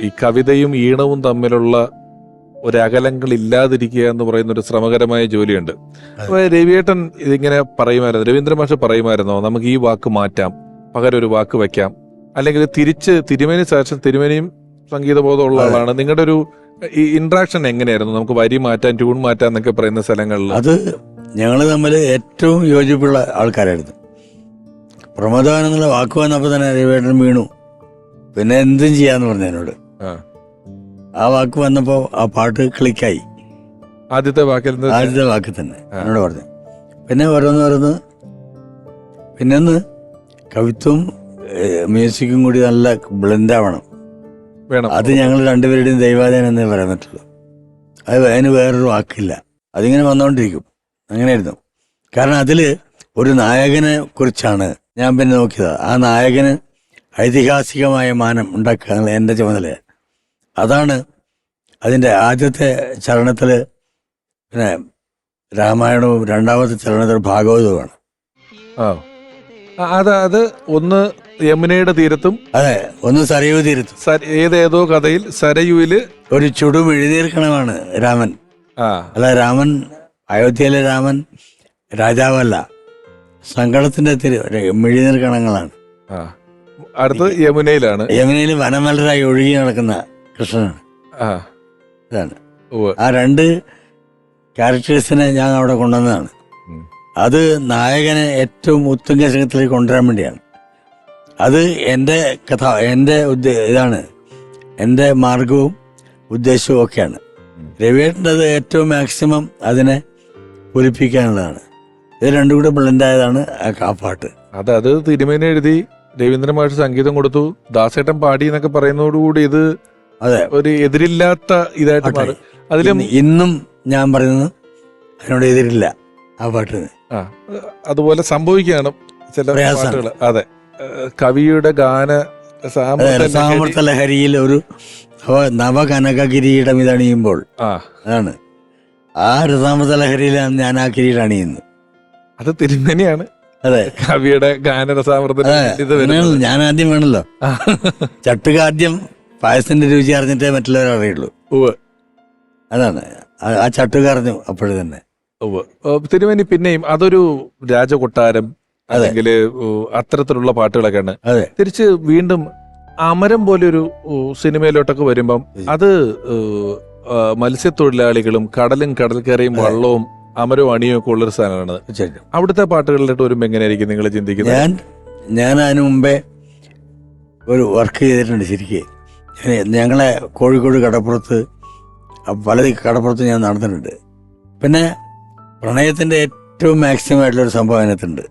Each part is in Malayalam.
ഈ കവിതയും ഈണവും തമ്മിലുള്ള ഒരു അകലങ്ങൾ ഇല്ലാതിരിക്കുക എന്ന് പറയുന്ന ഒരു ശ്രമകരമായ ജോലിയുണ്ട്. അപ്പൊ രവിയേട്ടൻ ഇതിങ്ങനെ പറയുമായിരുന്നു രവീന്ദ്ര മാഷ് പറയുമായിരുന്നോ നമുക്ക് ഈ വാക്ക് മാറ്റാം പകരം ഒരു വാക്ക് വെക്കാം. അല്ലെങ്കിൽ തിരിച്ച് തിരുമേനി സാക്ഷൻ തിരുമേനിയും സംഗീതബോധമുള്ള ബോധമുള്ള ആളാണ്. നിങ്ങളുടെ ഒരു ഈ ഇന്ററാക്ഷൻ എങ്ങനെയായിരുന്നു? നമുക്ക് വരി മാറ്റാൻ ട്യൂൺ മാറ്റാൻ എന്നൊക്കെ പറയുന്ന സ്ഥലങ്ങളിൽ. അത് ഞങ്ങൾ തമ്മിൽ ഏറ്റവും യോജിപ്പുള്ള ആൾക്കാരായിരുന്നു. പ്രമോദാനെന്നുള്ള വാക്ക് വന്നപ്പോൾ തന്നെ രവിവേട്ടൻ വീണു. പിന്നെ എന്തും ചെയ്യാന്ന് പറഞ്ഞു എന്നോട്. ആ. വാക്ക് വന്നപ്പോ ആ പാട്ട് ക്ലിക്കായി. ആദ്യത്തെ വാക്കിൽ ആദ്യത്തെ വാക്ക് തന്നെ. എന്നോട് പറഞ്ഞു. പിന്നെ ഓരോന്ന് ഓരോന്ന്. പിന്നെന്ന് കവിത്വം മ്യൂസിക്കും കൂടി നല്ല ബ്ലെൻഡ് ആവണം വേണം. അത് ഞങ്ങൾ രണ്ടുപേരുടെയും ദൈവാധീനം എന്നേ പറയാൻ പറ്റുള്ളൂ അത് അതിന് വേറൊരു വാക്കില്ല. അതിങ്ങനെ വന്നുകൊണ്ടിരിക്കും അങ്ങനെയായിരുന്നു. കാരണം അതിൽ ഒരു നായകനെ കുറിച്ചാണ് ഞാൻ പിന്നെ നോക്കിയത്. ആ നായകന് ഐതിഹാസികമായ മാനം ഉണ്ടാക്കുക എന്നുള്ള എന്റെ ചുമതല അതാണ് അതിന്റെ ആദ്യത്തെ ചരണത്തിൽ പിന്നെ രാമായണവും രണ്ടാമത്തെ ചരണത്തിൽ ഭാഗവതവുമാണ്. ആ. ആ, അത് അത് ഒന്ന് യമുനയുടെ തീരത്തും അതെ ഒന്ന് സരയു തീരത്തും. ഏതേതോ കഥയിൽ സരയുവിൽ ഒരു ചുടും എഴുതിയിരിക്കണമാണ് രാമൻ. ആ. അല്ല രാമൻ അയോധ്യയിലെ രാമൻ രാജാവല്ല. സങ്കടത്തിന്റെ തിരു മിഴിനിർക്കണങ്ങളാണ് ആ. അടുത്ത് യമുനയിലാണ്. യമുനയിൽ വനമലരായി ഒഴുകി നടക്കുന്ന കൃഷ്ണനാണ് ആ. ഇതാണ്. ആ രണ്ട് ക്യാരക്ടേഴ്സിനെ ഞാൻ അവിടെ കൊണ്ടുവന്നതാണ്. അത് നായകനെ ഏറ്റവും ഉത്തുംഗത്തിലേക്ക് കൊണ്ടുവരാൻ വേണ്ടിയാണ്. അത് എന്റെ കഥ എന്റെ ഉദ്ദേ- ഇതാണ്. എന്റെ മാർഗവും ഉദ്ദേശവും ഒക്കെയാണ്. ഉം. രവിയേട്ടന്റെ അത് ഏറ്റവും മാക്സിമം അതിനെ ഒലിപ്പിക്കാനുള്ളതാണ് ഇത് രണ്ടും കൂടെ ബ്ലെൻഡായതാണ് ആ ആ പാട്ട്. അത് അത് തിരുമേനി എഴുതി രവീന്ദ്രൻ മാഷ് സംഗീതം കൊടുത്തു. ദാസേട്ടൻ പാടി എന്നൊക്കെ പറയുന്നതോടുകൂടി ഇത് അതെ. ഒരു എതിരില്ലാത്ത ഇതായിട്ട് മാറി. അതിലും ഇന്നും ഞാൻ പറയുന്നത് അതിനോട് എതിരില്ല ആ പാട്ടിന്. അതുപോലെ സംഭവിക്കുകയാണ് ചില. പാട്ടുകൾ അതെ. കവിയുടെ ഗാന സാമർത്ഥ സാമർത്ഥ്യം ലഹരിയിൽ ഒരു നവ- നവകനക കിരീടം ഇതണിയുമ്പോൾ അതാണ്. ആ രസാമൃത ലഹരിയിലാണ് ഞാൻ ആ കിരീടം അണിയുന്നത്. അത് തിരുമനിയാണ്. അതെ. കവിയുടെ ഗാനരസാമൃത ഞാൻ ആദ്യം വേണല്ലോ ആ. പായസത്തിന്റെ രുചി അറിഞ്ഞിട്ടേ മറ്റുള്ളവർ അറിയുള്ളൂ. ഉവ്വ്. അതാണ്. ആ- ആ ചട്ടുക അറിഞ്ഞു അപ്പോഴും തന്നെ. ഉവ്വ്. ഏഹ് തിരുമേനി പിന്നെയും അതൊരു രാജകൊട്ടാരം അല്ലെങ്കിൽ അത്തരത്തിലുള്ള പാട്ടുകളൊക്കെയാണ്. അതെ. തിരിച്ച് വീണ്ടും അമരം പോലെ ഒരു സിനിമയിലോട്ടൊക്കെ വരുമ്പം അത് ഏഹ്, മത്സ്യത്തൊഴിലാളികളും കടലും കടൽക്കരയും വള്ളവും അമരവും അണിയും ഒക്കെ ഉള്ളൊരു സ്ഥലമാണ് തീർച്ചയായിട്ടും. അവിടുത്തെ പാട്ടുകളിലോട്ട് വരുമ്പോൾ എങ്ങനെയായിരിക്കും നിങ്ങൾ ചിന്തിക്കുന്നത്? ഞാൻ ഞാൻ അതിനു മുമ്പേ ഒരു വർക്ക് ചെയ്തിട്ടുണ്ട് ശരിക്കും. ഞങ്ങളെ കോഴിക്കോട് കടപ്പുറത്ത് പല കടപ്പുറത്ത് ഞാൻ നടന്നിട്ടുണ്ട്. പിന്നെ പ്രണയത്തിന്റെ ഏറ്റവും മാക്സിമം ആയിട്ടുള്ള ഒരു സംഭവം അതിനകത്തുണ്ട്.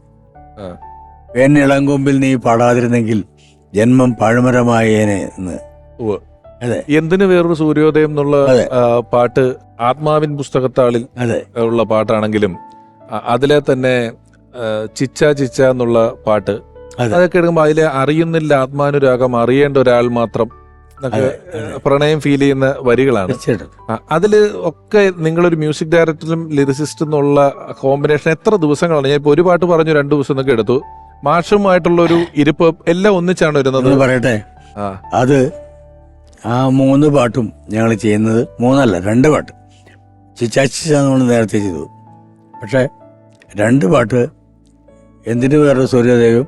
വേനിളങ്കൊമ്പിൽ നീ പാടാതിരുന്നെങ്കിൽ ജന്മം പഴമരമായേനെ എന്ന്. അതെ. എന്തിനു വേറൊരു സൂര്യോദയം എന്നുള്ള പാട്ട് ആത്മാവിൻ പുസ്തകത്താളിൽ അതെ. ഉള്ള പാട്ടാണെങ്കിലും അതിലെ തന്നെ ചിച്ച ചിച്ച എന്നുള്ള പാട്ട്. അതൊക്കെ എടുക്കുമ്പോൾ അതിലെ അറിയുന്നില്ല ആത്മാനുരാഗം അറിയേണ്ട ഒരാൾ മാത്രം പ്രണയം ഫീൽ ചെയ്യുന്ന വരികളാണ്. അതിൽ ഒക്കെ നിങ്ങളൊരു മ്യൂസിക് ഡയറക്ടറും ലിറിസിസ്റ്റും എന്നുള്ള കോമ്പിനേഷൻ എത്ര ദിവസങ്ങളാണ്? ഞാൻ ഇപ്പൊ ഒരു പാട്ട് പറഞ്ഞു രണ്ടു ദിവസം എന്നൊക്കെ എടുത്തു. മാഷുമായിട്ടുള്ള ഒരു ഇരിപ്പ് എല്ലാം ഒന്നിച്ചാണ് വരുന്നത്. പറയട്ടെ? അത് ആ മൂന്ന് പാട്ടും ഞങ്ങൾ ചെയ്യുന്നത് മൂന്നല്ല രണ്ട് പാട്ട്. ചിച്ചാച്ചിച്ച നമ്മൾ നേരത്തെ ചെയ്തു. പക്ഷേ രണ്ട് പാട്ട് എന്തിനു വേറെ സൂര്യദേവും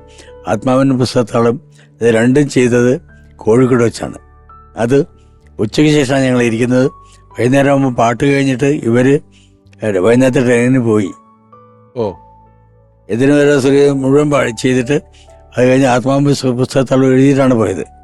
ആത്മാവിന്റെ പുസ്തകത്താളും ഇത് രണ്ടും ചെയ്തത് കോഴിക്കോട് വെച്ചാണ്. അത് ഉച്ചയ്ക്ക് ശേഷമാണ് ഞങ്ങൾ ഇരിക്കുന്നത്. വൈകുന്നേരം ആകുമ്പോൾ പാട്ട് കഴിഞ്ഞിട്ട് ഇവർ വൈകുന്നേരത്തെ ട്രെയിനിന് പോയി. ഓ. എന്തിനു വരെ മുഴുവൻ ചെയ്തിട്ട് അത് കഴിഞ്ഞ് ആത്മാവ് പുസ്തകത്തോളം എഴുതിയിട്ടാണ് പോയത്.